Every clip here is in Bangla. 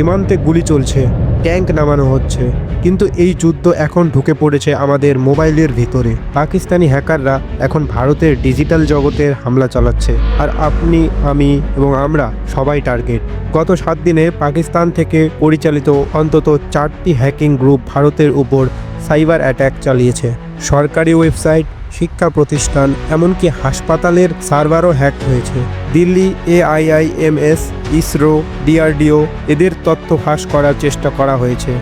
সীমান্তে গুলি চলছে, ট্যাঙ্ক নামানো হচ্ছে। কিন্তু এই যুদ্ধ এখন ঢুকে পড়েছে আমাদের মোবাইলের ভিতরে। পাকিস্তানি হ্যাকাররা এখন ভারতের ডিজিটাল জগতের হামলা চালাচ্ছে। আর আপনি, আমি এবং আমরা সবাই টার্গেট। গত সাত দিনে পাকিস্তান থেকে পরিচালিত অন্তত চারটি হ্যাকিং গ্রুপ ভারতের উপর সাইবার অ্যাট্যাক চালিয়েছে। সরকারি ওয়েবসাইট শিক্ষা প্রতিষ্ঠান, এমনকি হাসপাতালের সার্ভারও হ্যাক হয়েছে। দিল্লি এআইআইএমএস, ইসরো, ডিআরডিও, এদের তথ্য ফাঁস করার চেষ্টা করা হয়েছে।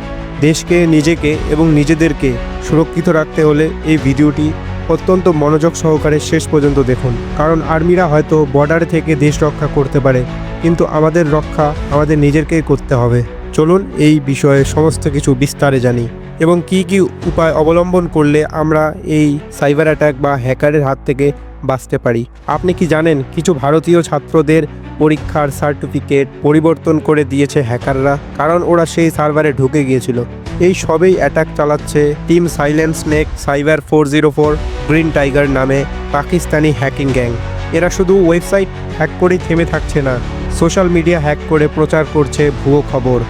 দেশকে, নিজেকে এবং নিজেদেরকে সুরক্ষিত রাখতে হলে এই ভিডিওটি অত্যন্ত মনোযোগ সহকারে শেষ পর্যন্ত দেখুন। কারণ আর্মিরা হয়তো বর্ডার থেকে দেশ রক্ষা করতে পারে, কিন্তু আমাদের রক্ষা আমাদের নিজেরকেই করতে হবে। চলুন এই বিষয়ে সমস্ত কিছু বিস্তারে জানি। এবং কি কি উপায় অবলম্বন করলে আমরা এই সাইবার অ্যাটাক বা হ্যাকারের হাত থেকে বাঁচতে পারি? আপনি কি জানেন কিছু ভারতীয় ছাত্রদের পরীক্ষার সার্টিফিকেট পরিবর্তন করে দিয়েছে হ্যাকাররা? কারণ ওরা সেই সার্ভারে ঢুকে গিয়েছিল। এই সবেই অ্যাটাক চালাচ্ছে team silent snake cyber four zero four, green tiger নামে পাকিস্তানি হ্যাকিং গ্যাং। এরা শুধু ওয়েবসাইট হ্যাক করেই থেমে থাকছে না, সোশ্যাল মিডিয়া হ্যাক করে প্রচার করছে ভুয়ো খবর।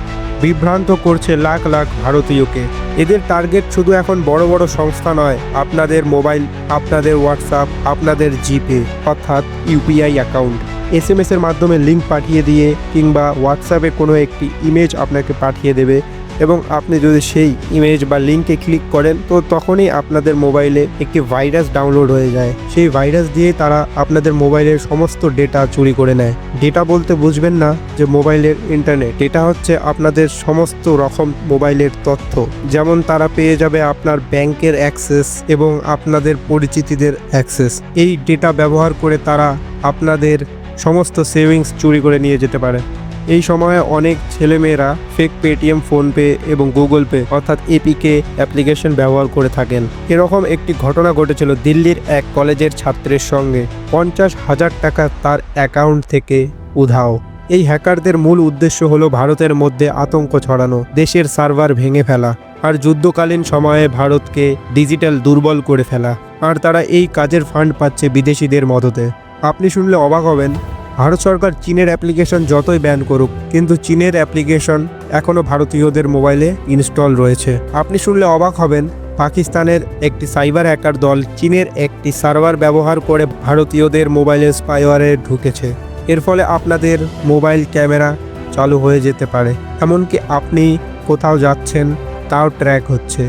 বিভ্রান্ত করছে লাখ লাখ ভারতীয়কে। এদের টার্গেট শুধু এখন বড় বড় সংস্থা নয়, আপনাদের মোবাইল, আপনাদের হোয়াটসঅ্যাপ আপনাদের জিপে অর্থাৎ ইউপিআই অ্যাকাউন্ট এস এর মাধ্যমে লিঙ্ক পাঠিয়ে দিয়ে কিংবা হোয়াটসঅ্যাপে কোনো একটি ইমেজ আপনাকে পাঠিয়ে দেবে। এবং আপনি যদি সেই ইমেজ বা লিঙ্কে ক্লিক করেন, তো তখনই আপনাদের মোবাইলে একটি ভাইরাস ডাউনলোড হয়ে যায়। সেই ভাইরাস দিয়ে তারা আপনাদের মোবাইলের সমস্ত ডেটা চুরি করে নেয়। ডেটা বলতে বুঝবেন না যে মোবাইলের ইন্টারনেট ডেটা হচ্ছে আপনাদের সমস্ত রকম মোবাইলের তথ্য। যেমন তারা পেয়ে যাবে আপনার ব্যাংকের অ্যাক্সেস এবং আপনাদের পরিচিতিদের অ্যাক্সেস এই ডেটা ব্যবহার করে তারা আপনাদের সমস্ত সেভিংস চুরি করে নিয়ে যেতে পারে। এই সময়ে অনেক ছেলেমেয়েরা ফেক পেটিএম ফোনপে এবং গুগল পে অর্থাৎ এপিকে অ্যাপ্লিকেশন ব্যবহার করে থাকেন। এরকম একটি ঘটনা ঘটেছিল দিল্লির এক কলেজের ছাত্রের সঙ্গে। পঞ্চাশ হাজার টাকা তার অ্যাকাউন্ট থেকে উধাও। এই হ্যাকারদের মূল উদ্দেশ্য হলো ভারতের মধ্যে আতঙ্ক ছড়ানো, দেশের সার্ভার ভেঙে ফেলা আর যুদ্ধকালীন সময়ে ভারতকে ডিজিটাল দুর্বল করে ফেলা। আর তারা এই কাজের ফান্ড পাচ্ছে বিদেশিদের মদতে। আপনি শুনলে অবাক হবেন ভারত সরকার চীনের অ্যাপ্লিকেশন যতই ব্যান করুক, কিন্তু চীনের অ্যাপ্লিকেশন এখনও ভারতীয়দের মোবাইলে ইনস্টল রয়েছে। আপনি শুনলে অবাক হবেন, পাকিস্তানের একটি সাইবার হ্যাকার দল চীনের একটি সার্ভার ব্যবহার করে ভারতীয়দের মোবাইলে স্পাইওয়ারে ঢুকেছে। এর ফলে আপনাদের মোবাইল ক্যামেরা চালু হয়ে যেতে পারে। এমনকি আপনি কোথাও যাচ্ছেন, তাও ট্র্যাক হচ্ছে।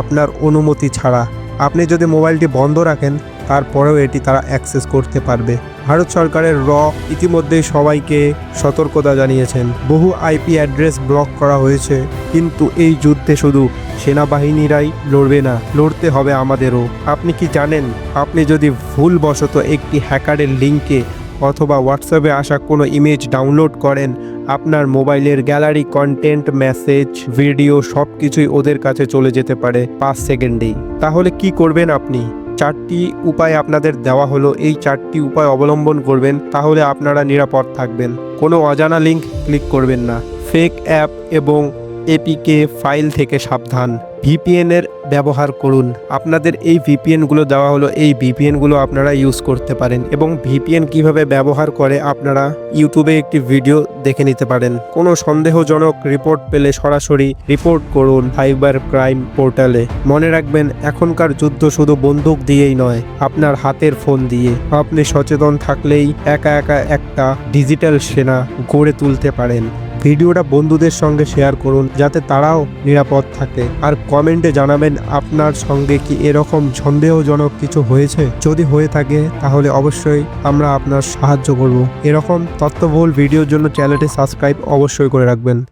আপনার অনুমতি ছাড়া। আপনি যদি মোবাইলটি বন্ধ রাখেন, তারপরেও এটি তারা অ্যাক্সেস করতে পারবে। ভারত সরকারের র ইতিমধ্যে সবাইকে সতর্কতা জানিয়েছেন। বহু আইপি অ্যাড্রেস ব্লক করা হয়েছে, কিন্তু এই যুদ্ধে শুধু সেনাবাহিনীরাই লড়বে না, লড়তে হবে আমাদেরও। আপনি কি জানেন, আপনি যদি ভুলবশত একটি হ্যাকারের লিঙ্কে অথবা হোয়াটসঅ্যাপে আসা কোনো ইমেজ ডাউনলোড করেন, আপনার মোবাইলের গ্যালারি কন্টেন্ট, মেসেজ, ভিডিও সব কিছুই ওদের কাছে চলে যেতে পারে পাঁচ সেকেন্ডেই। তাহলে কি করবেন আপনি? চারটি উপায় আপনাদের দেওয়া হলো। এই চারটি উপায় অবলম্বন করবেন, তাহলে আপনারা নিরাপদ থাকবেন। কোনো অজানা লিঙ্ক ক্লিক করবেন না। ফেক অ্যাপ এবং এপিকে ফাইল থেকে সাবধান। ভিপিএনের ব্যবহার করুন। আপনাদের এই ভিপিএনগুলো দেওয়া হলো, এই ভিপিএনগুলো আপনারা ইউজ করতে পারেন এবং ভিপিএন কীভাবে ব্যবহার করে আপনারা ইউটিউবে একটি ভিডিও দেখে নিতে পারেন। কোনো সন্দেহজনক রিপোর্ট পেলে সরাসরি রিপোর্ট করুন সাইবার ক্রাইম পোর্টালে মনে রাখবেন, এখনকার যুদ্ধ শুধু বন্দুক দিয়েই নয়, আপনার হাতের ফোন দিয়ে। আপনি সচেতন থাকলেই একা একা একটা ডিজিটাল সেনা গড়ে তুলতে পারেন। ভিডিওটা বন্ধুদের সঙ্গে শেয়ার করুন, যাতে তারাও নিরাপদ থাকে। আর কমেন্টে জানাবেন, আপনার সঙ্গে কি এরকম সন্দেহজনক কিছু হয়েছে? যদি হয়ে থাকে, তাহলে অবশ্যই আমরা আপনার সাহায্য করব। এরকম তথ্যবহুল ভিডিওর জন্য চ্যানেলটি সাবস্ক্রাইব অবশ্যই করে রাখবেন।